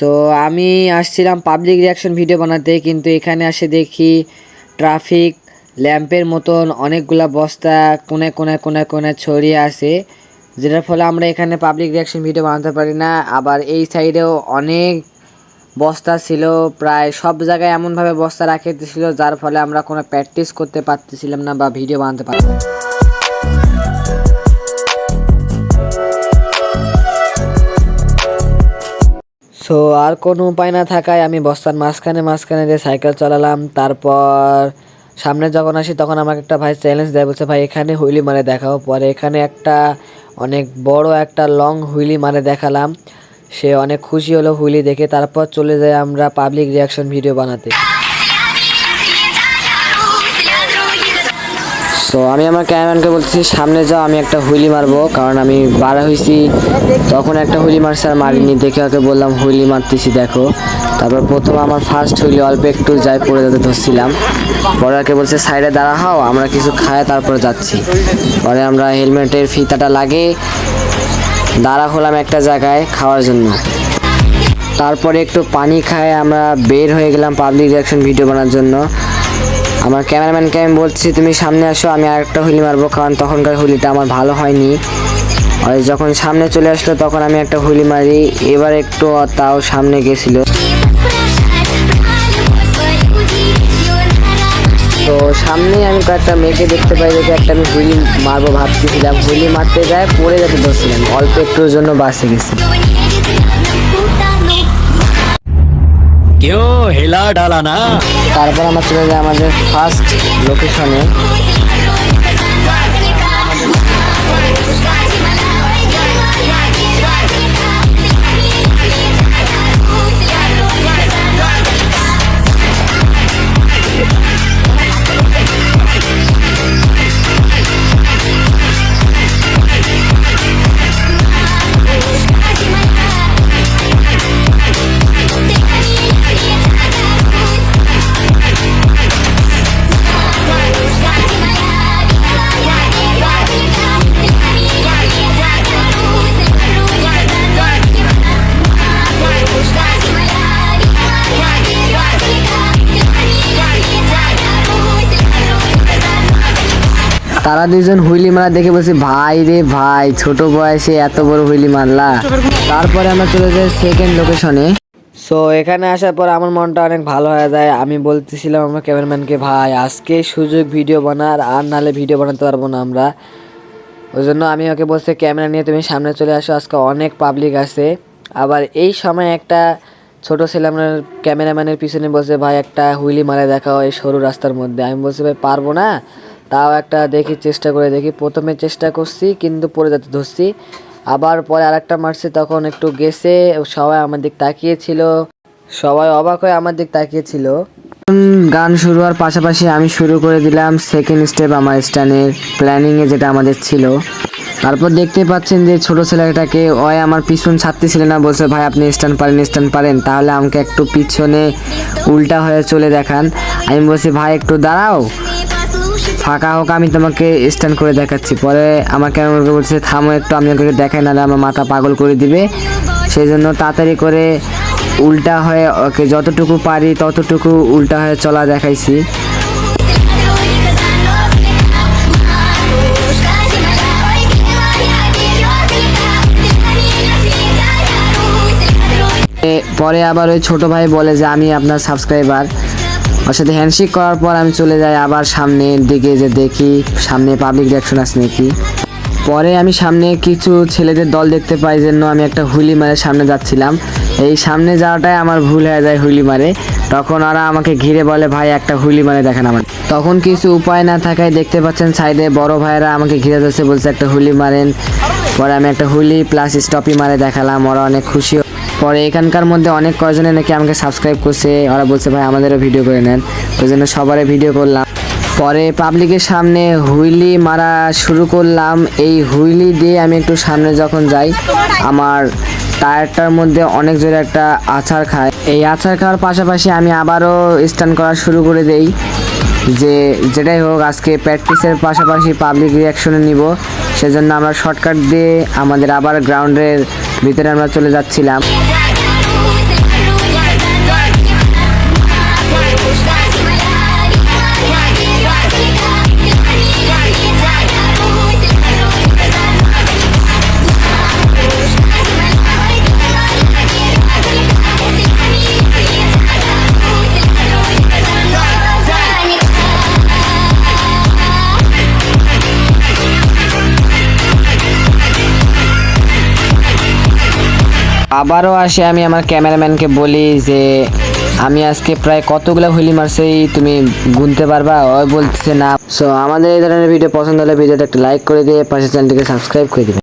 So আমি আসছিলাম public reaction video বানাতে, কিন্তু এখানে আসে দেখি ট্রাফিক ল্যাম্পের মতন অনেকগুলা বস্তা কোনে কোনে কোনে কোনে ছড়িয়ে আছে, যেটার ফলে আমরা এখানে পাবলিক রিয়াকশন ভিডিও বানাতে পারি না। আবার এই সাইডেও অনেক বস্তা ছিল, প্রায় সব জায়গায় এমনভাবে বস্তা রাখে ছিল যার ফলে আমরা কোনো প্র্যাকটিস করতে পারতেছিলাম না বা ভিডিও বানাতে পারতাম সো আর কোনো উপায় না থাকায় আমি বস্তার মাঝখানে মাঝখানে দিয়ে সাইকেল চালালাম। তারপর সামনে যখন আসি তখন আমাকে একটা ভাই চ্যালেঞ্জ দেয়, বলছে, ভাই, এখানে হুইলি মারে দেখাও। পরে এখানে একটা অনেক বড় একটা লং হুইলি মারে দেখালাম। সে অনেক খুশি হলো হুইলি দেখে। তারপর চলে যায় আমরা পাবলিক রিয়াকশন ভিডিও বানাতে। সো আমি আমার ক্যামেরাম্যানকে বলছি সামনে যাও, আমি একটা হুইলি মারবো। কারণ আমি বাড়া হয়েছি তখন একটা হুইলি মারছে আর মারিনি। দেখে ওকে বললাম, হুইলি মারতেছি, দেখো। তারপর প্রথম আমার ফার্স্ট হুইলি, অল্প একটু যাই পড়ে যেতে ধরছিলাম। পরে ওকে বলছে, সাইডে দাঁড়া, হও, আমরা কিছু খায়, তারপরে যাচ্ছি। পরে আমরা হেলমেটের ফিতাটা লাগে দাঁড়া হলাম একটা জায়গায় খাওয়ার জন্য। তারপরে একটু পানি খায়, আমরা বের হয়ে গেলাম পাবলিক রিয়াকশন ভিডিও বানার জন্য। আমার ক্যামেরাম্যানকে আমি বলছি, তুমি সামনে আসো, আমি আরেকটা হুলি মারবো, কারণ তখনকার হুলিটা আমার ভালো হয়নি। আর যখন সামনে চলে আসলো, তখন আমি একটা হুলি মারি। এবার একটু তাও সামনে গেছিল। তো সামনে আমি কয়েকটা মেয়েকে দেখতে পাই, দেখে একটা আমি হুলি মারবো ভাবতেছিলাম। হুলি মারতে যায়, পড়ে যেতে বসছিলাম অল্প একটুর জন্য বাসে গেছি। কেউ হেলা ডালা না। তারপর আমরা চলে যাই আমাদের ফার্স্ট লোকেশনে তারা দুজন হুইলি মারা দেখে বলছি, ভাই রে ভাই, ছোট বয়সে এত বড় হুইলি মারলা। তারপরে আমরা চলে যাই সেকেন্ড লোকেশনে সো এখানে আসার পর আমার মনটা অনেক ভালো হয়ে যায়। আমি বলতেছিলাম আমার ক্যামেরাম্যানকে, ভাই, আজকে সুযোগ ভিডিও বানার, আর নালে ভিডিও বানাতে পারব না আমরা। ওই জন্য আমি ওকে বলছি, ক্যামেরা নিয়ে তুমি সামনে চলে আসো, আজকে অনেক পাবলিক আছে। আবার এই সময় একটা ছোট ছেলে আমার ক্যামেরাম্যানের পিছনে বসে ভাই, একটা হুইলি মারে দেখাও এই সরু রাস্তার মধ্যে। আমি বলছি, ভাই, পারব না? তাও একটা দেখি চেষ্টা করে দেখি। প্রথমে চেষ্টা করছি, কিন্তু পরে যেতে ধরছি। আবার পরে আরেকটা মারছি, তখন একটু গেছে সবাই আমার দিক তাকিয়েছিল। সবাই অবাক হয়ে আমার দিক তাকিয়েছিল। গান শুরু হওয়ার পাশাপাশি আমি শুরু করে দিলাম সেকেন্ড স্টেপ আমার স্টানের প্ল্যানিংয়ে যেটা আমাদের ছিল। তারপর দেখতে পাচ্ছেন যে ছোট ছেলেটাকে, ওই আমার পিছন ছাড়তেছিল না, বলছে, ভাই, আপনি স্ট্যান্ড পারেন স্ট্যান্ড পারেন, তাহলে আমাকে একটু পিছনে উল্টা হয়ে চলে দেখান। আমি বলছি, ভাই, একটু দাঁড়াও। ফাঁকা হোক, আমি তোমাকে স্ট্যান্ড করে দেখাচ্ছি। পরে আমাকে ক্যামেরাকে বলছে, থামো একটু, আমি ওকে দেখাই, নাহলে আমার মাথা পাগল করে দিবে। সেই জন্য তাড়াতাড়ি করে উল্টা হয়ে ওকে যতটুকু পারি, ততটুকু উল্টা হয়ে চলা দেখাইছি। পরে আবার ওই ছোট ভাই বলে যে, আমি আপনার সাবস্ক্রাইবার ওর সাথে হ্যান্ডশেক করার পর আমি চলে যাই আবার সামনের দিকে যে দেখি, সামনে পাবলিক রিয়াকশন আছে নাকি। পরে আমি সামনে কিছু ছেলেদের দল দেখতে পাই জন্য আমি একটা হুইলি মারে সামনে যাচ্ছিলাম। এই সামনে যাওয়াটাই আমার ভুল হয়ে যায় হুইলি মারে। তখন ওরা আমাকে ঘিরে বলে, ভাই, একটা হুইলি মারে দেখান আমার তখন কিছু উপায় না থাকায় দেখতে পাচ্ছেন সাইডে বড় ভাইরা আমাকে ঘিরে যাচ্ছে, বলছে, একটা হুইলি মারেন। পরে আমি একটা হুইলি প্লাস স্টপি মারে দেখালাম, ওরা অনেক খুশি পরে এখানকার মধ্যে অনেক কয়জনে নাকি আমাকে সাবস্ক্রাইব করছে, ওরা বলছে, ভাই, আমাদেরও ভিডিও করে নেন। ওই জন্য সবারই ভিডিও করলাম। পরে পাবলিকের সামনে হুইলি মারা শুরু করলাম। এই হুইলি দিয়ে আমি একটু সামনে যখন যাই, আমার টায়ারটার মধ্যে অনেক জোরে একটা আছাড় খায়। এই আছাড় খাওয়ার পাশাপাশি আমি আবারও স্ট্যান্ড করা শুরু করে দেই। যে যেটাই হোক, আজকে প্র্যাকটিসের পাশাপাশি পাবলিক রিয়াকশনে নিব। সেজন্য আমরা শর্টকাট দিয়ে আমাদের আবার গ্রাউন্ডের ভিতরে আমরা চলে যাচ্ছিলাম। আবারও আসে আমি আমার ক্যামেরাম্যানকে বলি যে আমি আজকে প্রায় কতগুলো হুইলি মারছি তুমি গুনতে পারবা? ওই বলতেছে না। সো আমাদের এই ধরনের ভিডিও পছন্দ হলে ভিডিওটা একটা লাইক করে দিয়ে পাশে চ্যানেলটিকে সাবস্ক্রাইব করে দিবে।